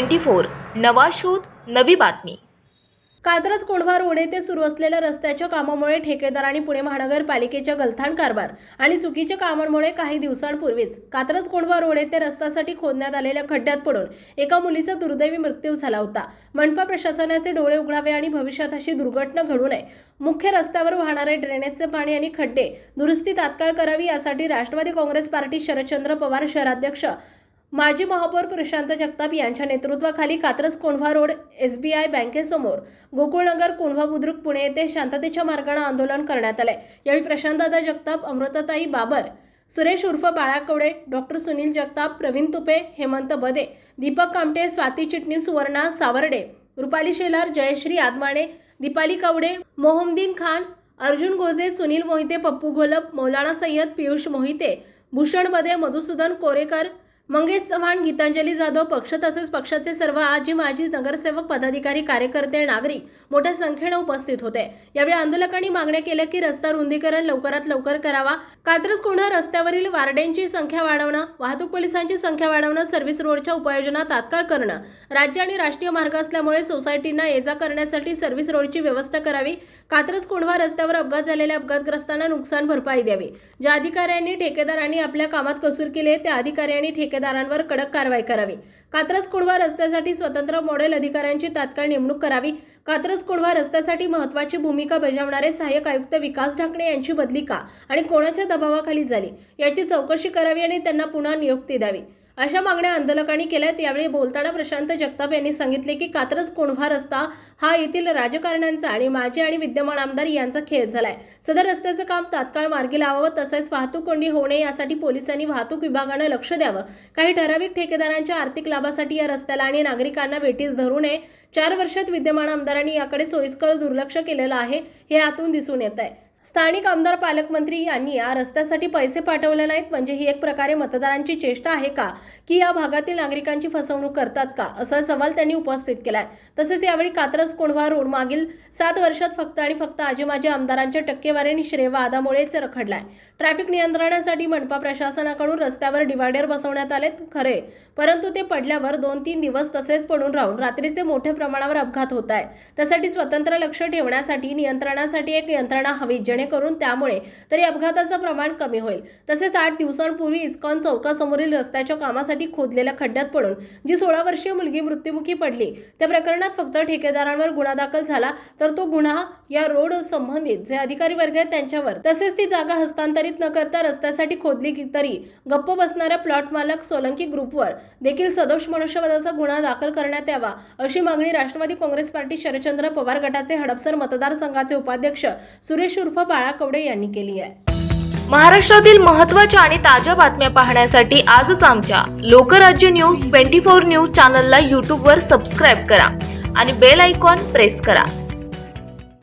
Twenty four नवा शोध नवी बातमी. कात्रज कोंढवा रोड येथे सुरू असलेल्या रस्त्याच्या कामामुळे ठेकेदार आणि पुणे महानगरपालिकेच्या गलथान कारभार आणि चुकीच्या कामांमुळे काही दिवसांपूर्वीच कात्रज कोंढवा रोड येथे रस्त्यासाठी खोदण्यात आलेल्या खड्ड्यात पडून एका मुलीचा दुर्दैवी मृत्यू झाला होता. मनपा प्रशासनाचे डोळे उघडावे आणि भविष्यात अशी दुर्घटना घडू नये. मुख्य रस्त्यावर वाहणारे ड्रेनेजचे पाणी आणि खड्डे दुरुस्ती तात्काळ करावी यासाठी राष्ट्रवादी काँग्रेस पार्टी शरदचंद्र पवार शहराध्यक्ष माजी महापौर प्रशांत जगताप यांच्या नेतृत्वाखाली Katraj Kondhwa road S B I बँकेसमोर Gokulnagar Kondhwa Budruk Pune येथे शांततेच्या मार्गाने आंदोलन करण्यात आले यावेळी प्रशांतदादा जगताप अमृतताई बाबर सुरेश उर्फ बाळाकवडे डॉक्टर सुनील जगताप प्रवीण तुपे हेमंत बदे दीपक कामटे स्वाती चिटणीस सुवर्णा सावर्डे रुपाली शेलार जयश्री आदमाणे दीपाली कवडे मोहम्मदीन खान अर्जुन गोजे सुनील मोहिते पप्पू घोलप मौलाना सय्यद पियुष मोहिते भूषण बदे मधुसूदन कोरेकर मंगेश चव्हाण गीतांजली जाधव पक्ष तसेच पक्षाचे सर्व आजी माजी नगरसेवक पदाधिकारी कार्यकर्ते नागरिक मोठ्या संख्येनं उपस्थित होते. यावेळी आंदोलकांनी मागण्या केल्या की रस्ता रुंदीकरण लवकरात लवकर करावा. कात्रज कोंढा रस्त्यावरील वार्डेंची संख्या वाढवणं वाहतूक पोलिसांची संख्या वाढवणं सर्व्हिस रोडच्या उपाययोजना तात्काळ करणं राज्य आणि राष्ट्रीय मार्ग असल्यामुळे सोसायटींना ये जा करण्यासाठी सर्व्हिस रोडची व्यवस्था करावी कात्रज कोंढवा रस्त्यावर अपघात झालेल्या अपघातग्रस्तांना नुकसान भरपाई द्यावी. ज्या अधिकाऱ्यांनी ठेकेदारांनी आपल्या कामात कसूर केले त्या अधिकाऱ्यांनी ठेकेदारांवर कडक कारवाई करावी. कात्रज कुडवा रस्त्यासाठी स्वतंत्र मॉडेल अधिकाऱ्यांची तात्काळ नेमणूक करावी. कात्रज कुडवा रस्त्यासाठी महत्त्वाची भूमिका बजावणारे सहाय्यक आयुक्त विकास ढाकणे यांची बदली का? आणि कोणाच्या दबावाखाली झाली याची चौकशी करावी आणि त्यांना पुन्हा नियुक्ती द्यावी. अशा मागण्या आंदोलकांनी केल्यात. यावेळी बोलताना प्रशांत जगताप यांनी सांगितले की कात्रज कोंढवा रस्ता हा येथील राजकारण्यांचा आणि माजी आणि विद्यमान आमदार यांचा खेळ झालाय. सदर रस्त्याचं काम तात्काळ मार्गी लावावं तसेच वाहतूक कोंडी होऊ नये यासाठी पोलिसांनी वाहतूक विभागानं लक्ष द्यावं. काही ठराविक ठेकेदारांच्या आर्थिक लाभासाठी या रस्त्याला आणि नागरिकांना वेटीस धरू नये. चार वर्षात विद्यमान आमदारांनी याकडे सोयीस्कर दुर्लक्ष केलेलं आहे हे आतून दिसून येत आहे स्थानिक आमदार पालकमंत्री यांनी या रस्त्यासाठी पैसे पाठवले नाहीत म्हणजे ही एक प्रकारे मतदारांची चेष्टा आहे का? की या भागातील नागरिकांची फसवणूक करतात का? असा सवाल त्यांनी उपस्थित केलाय. तसेच यावेळी कात्रज कोंढवा रोड मागील सात वर्षात फक्त आणि फक्त आजी माजी आमदारांच्या टक्केवारी श्रेयवादामुळेच रखडलाय. ट्रॅफिक नियंत्रणासाठी मनपा प्रशासनाकडून रस्त्यावर डिवायडर बसवण्यात आलेत. खरे. परंतु ते पडल्यावर दोन तीन दिवस तसेच पडून राहून रात्रीचे मोठ्या प्रमाणावर अपघात होत आहे. त्यासाठी स्वतंत्र लक्ष ठेवण्यासाठी नियंत्रणासाठी एक यंत्रणा हवी जेणेकरून त्यामुळे तरी अपघाताचं प्रमाण कमी होईल. तसेच आठ दिवसांपूर्वी इस्कॉन चौकासमोरील रस्त्याच्या कामासाठी खोदलेल्या खड्ड्यात पडून जी सोळा वर्षीय मुलगी मृत्युमुखी पडली त्या प्रकरणात फक्त ठेकेदारांवर गुन्हा दाखल झाला तर तो गुन्हा या रोड संबंधित जे अधिकारी वर्ग आहेत त्यांच्यावर. तसेच ती जागा हस्तांतरित न करता रस्त्यासाठी खोदली की तरी गप्प बसणाऱ्या प्लॉट मालक सोलंकी ग्रुपवर देखील सदोष मनुष्यवधाचा गुन्हा दाखल करण्यात यावा अशी मागणी राष्ट्रवादी काँग्रेस पार्टी शरदचंद्र पवार गटाचे हडपसर मतदारसंघाचे उपाध्यक्ष सुरेश उर्फ बाळा कवडे यांनी केली आहे. महाराष्ट्रातील महत्त्वाच्या आणि ताज्या बातम्या पाहण्यासाठी आजच आमच्या Lokrajya news twenty four news चॅनलला यूट्यूबवर सबस्क्राईब करा आणि बेल आयकॉन प्रेस करा.